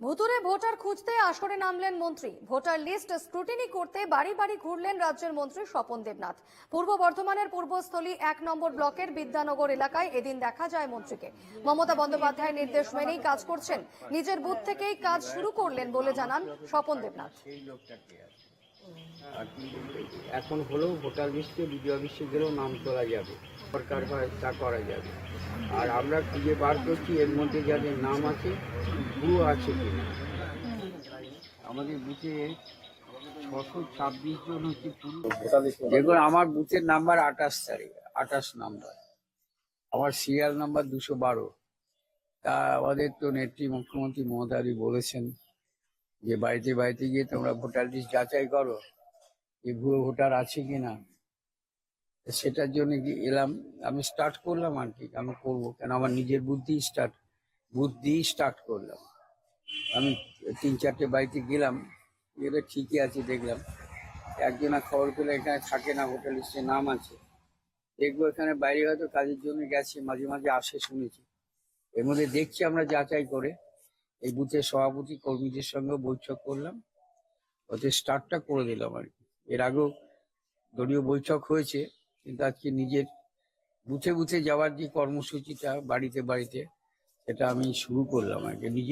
ভুতুরে ভোটার খুঁজতে আসরে নামলেন মন্ত্রী। ভোটার লিস্ট স্ক্রুটিনি করতে বাড়ি বাড়ি ঘুরলেন রাজ্যের মন্ত্রী স্বপন দেবনাথ। পূর্ব বর্ধমানের পূর্বস্থলী এক নম্বর ব্লকের বিদ্যানগর এলাকায় এদিন দেখা যায় মন্ত্রীকে। মমতা বন্দ্যোপাধ্যায়ের নির্দেশ মেনেই কাজ করছেন। নিজের বুথ থেকেই কাজ শুরু করলেন বলে জানান স্বপন দেবনাথ। কি। কি এখন হলেও ভোটার লিস্টে বিডিও অফিসে গেলেও নাম তোলা যাবে। সরকার হয়, তা করা যাবে। আর আমরা খুঁজে বার করছি এর মধ্যে যাদের নাম আছে, ভুয়ো আছে কিনা। আমাদের বুথে ছশো ছাব্বিশ জন হচ্ছে দেখুন, আমার বুথের নাম্বার আঠাশ তারিখ, আঠাশ নাম্বার। আমার সিরিয়াল নাম্বার দুশো বারো। তা আমাদের তো নেত্রী মুখ্যমন্ত্রী মমতাদি বলেছেন যে বাড়িতে বাড়িতে গিয়ে তোমরা ভোটার লিস্ট যাচাই করো যে ভুয়ো ভোটার আছে কিনা। তো সেটার জন্য কি এলাম, আমি স্টার্ট করলাম আর কি আমি করব কেন? আমার নিজের বুদ্ধি স্টার্ট বুদ্ধি স্টার্ট করলাম। আমি তিন চারটে বাড়িতে গেলাম গেলে ঠিকই আছে, দেখলাম। একজনা খবর পেলে এখানে থাকে না, ভোটার লিস্টে নাম আছে। দেখব এখানে বাইরে হয়তো কাজের জন্য গেছে, মাঝে মাঝে আসে শুনেছি। এর মধ্যে দেখছি আমরা যাচাই করে। এই বুথের সভাপতি কর্মীদের সঙ্গে বৈঠক করলাম। ওদের স্টার্টটা করে দিলাম আর কি। এর আগেও দলীয় বৈঠক হয়েছে, কিন্তু আজকে নিজের বুথে বুথে যাওয়ার যে কর্মসূচিটা বাড়িতে বাড়িতে, সেটা আমি শুরু করলাম আর কি। নিজের